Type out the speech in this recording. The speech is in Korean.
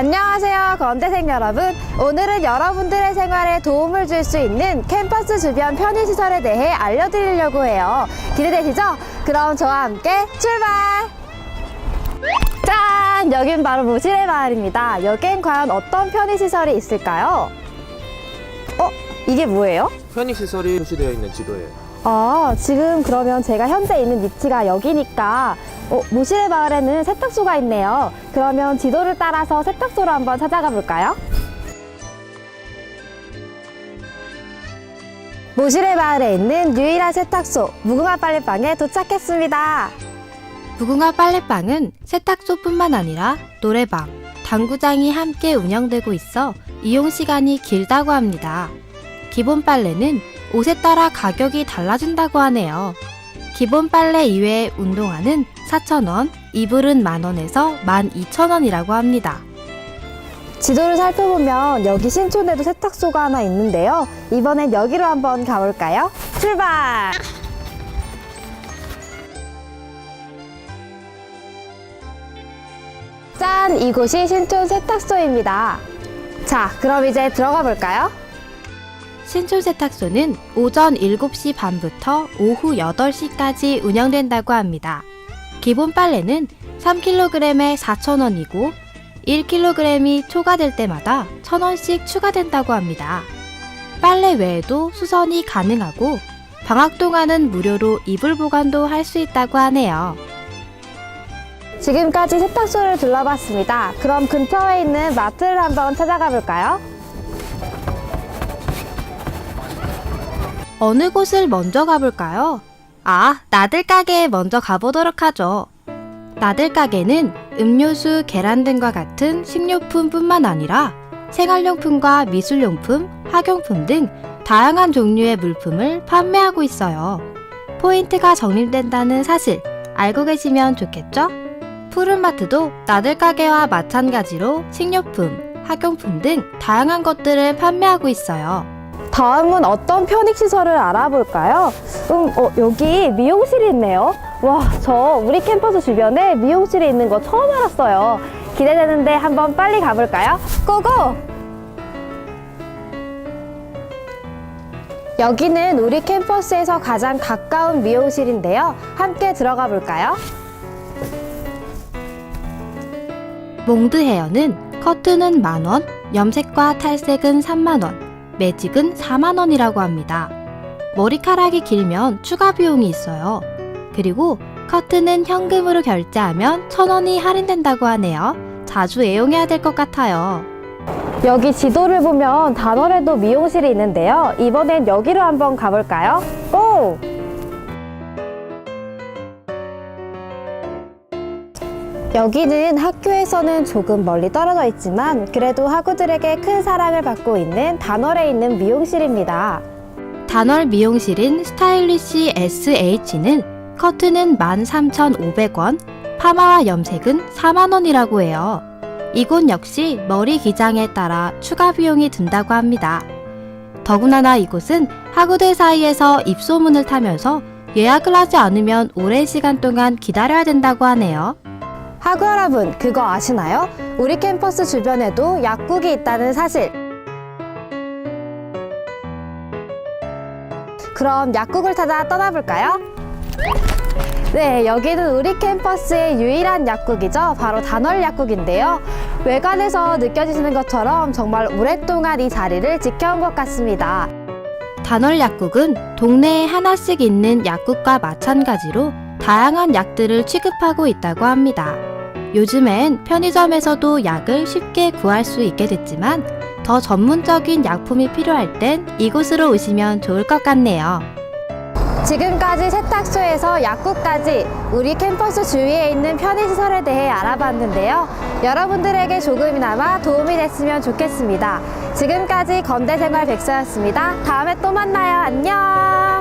안녕하세요, 건대생 여러분. 오늘은 여러분들의 생활에 도움을 줄 수 있는 캠퍼스 주변 편의시설에 대해 알려드리려고 해요. 기대되시죠? 그럼 저와 함께 출발! 짠! 여긴 바로 무실의 마을입니다. 여긴 과연 어떤 편의시설이 있을까요? 어? 이게 뭐예요? 편의시설이 표시되어 있는 지도예요. 아, 지금 그러면 제가 현재 있는 위치가 여기니까 어, 모실의 마을에는 세탁소가 있네요. 그러면 지도를 따라서 세탁소로 한번 찾아가 볼까요? 모실의 마을에 있는 유일한 세탁소 무궁화 빨래방에 도착했습니다. 무궁화 빨래방은 세탁소뿐만 아니라 노래방, 당구장이 함께 운영되고 있어 이용 시간이 길다고 합니다. 기본 빨래는 옷에 따라 가격이 달라진다고 하네요. 기본 빨래 이외의 운동화는 4,000원, 이불은 만원에서 12,000원이라고 합니다. 지도를 살펴보면 여기 신촌에도 세탁소가 하나 있는데요. 이번엔 여기로 한번 가볼까요? 출발! 짠! 이곳이 신촌 세탁소입니다. 자, 그럼 이제 들어가 볼까요? 신촌 세탁소는 오전 7시 반부터 오후 8시까지 운영된다고 합니다. 기본 빨래는 3kg에 4,000원이고 1kg이 초과될 때마다 1,000원씩 추가된다고 합니다. 빨래 외에도 수선이 가능하고 방학 동안은 무료로 이불 보관도 할 수 있다고 하네요. 지금까지 세탁소를 둘러봤습니다. 그럼 근처에 있는 마트를 한번 찾아가 볼까요? 어느 곳을 먼저 가볼까요? 아, 나들 가게에 먼저 가보도록 하죠. 나들 가게는 음료수, 계란 등과 같은 식료품뿐만 아니라 생활용품과 미술용품, 학용품 등 다양한 종류의 물품을 판매하고 있어요. 포인트가 적립된다는 사실 알고 계시면 좋겠죠? 푸른마트도 나들 가게와 마찬가지로 식료품, 학용품 등 다양한 것들을 판매하고 있어요. 다음은 어떤 편익시설을 알아볼까요? 음, 어, 여기 미용실이 있네요. 와, 저 우리 캠퍼스 주변에 미용실이 있는 거 처음 알았어요. 기대되는데 한번 빨리 가볼까요? 고고! 여기는 우리 캠퍼스에서 가장 가까운 미용실인데요. 함께 들어가 볼까요? 몽드 헤어는 커트는 만 원, 염색과 탈색은 3만 원, 매직은 4만원이라고 합니다. 머리카락이 길면 추가 비용이 있어요. 그리고 커트는 현금으로 결제하면 1,000원이 할인된다고 하네요. 자주 애용해야 될 것 같아요. 여기 지도를 보면 단월에도 미용실이 있는데요. 이번엔 여기로 한번 가볼까요? 고! 여기는 학교에서는 조금 멀리 떨어져 있지만 그래도 학우들에게 큰 사랑을 받고 있는 단월에 있는 미용실입니다. 단월 미용실인 스타일리시 SH는 커트는 13,500원, 파마와 염색은 4만원이라고 해요. 이곳 역시 머리 기장에 따라 추가 비용이 든다고 합니다. 더구나나 이곳은 학우들 사이에서 입소문을 타면서 예약을 하지 않으면 오랜 시간 동안 기다려야 된다고 하네요. 학우 여러분, 그거 아시나요? 우리 캠퍼스 주변에도 약국이 있다는 사실. 그럼 약국을 찾아 떠나볼까요? 네, 여기는 우리 캠퍼스의 유일한 약국이죠. 바로 단월 약국인데요. 외관에서 느껴지시는 것처럼 정말 오랫동안 이 자리를 지켜온 것 같습니다. 단월 약국은 동네에 하나씩 있는 약국과 마찬가지로 다양한 약들을 취급하고 있다고 합니다. 요즘엔 편의점에서도 약을 쉽게 구할 수 있게 됐지만 더 전문적인 약품이 필요할 땐 이곳으로 오시면 좋을 것 같네요. 지금까지 세탁소에서 약국까지 우리 캠퍼스 주위에 있는 편의시설에 대해 알아봤는데요. 여러분들에게 조금이나마 도움이 됐으면 좋겠습니다. 지금까지 건대생활 백서였습니다. 다음에 또 만나요. 안녕!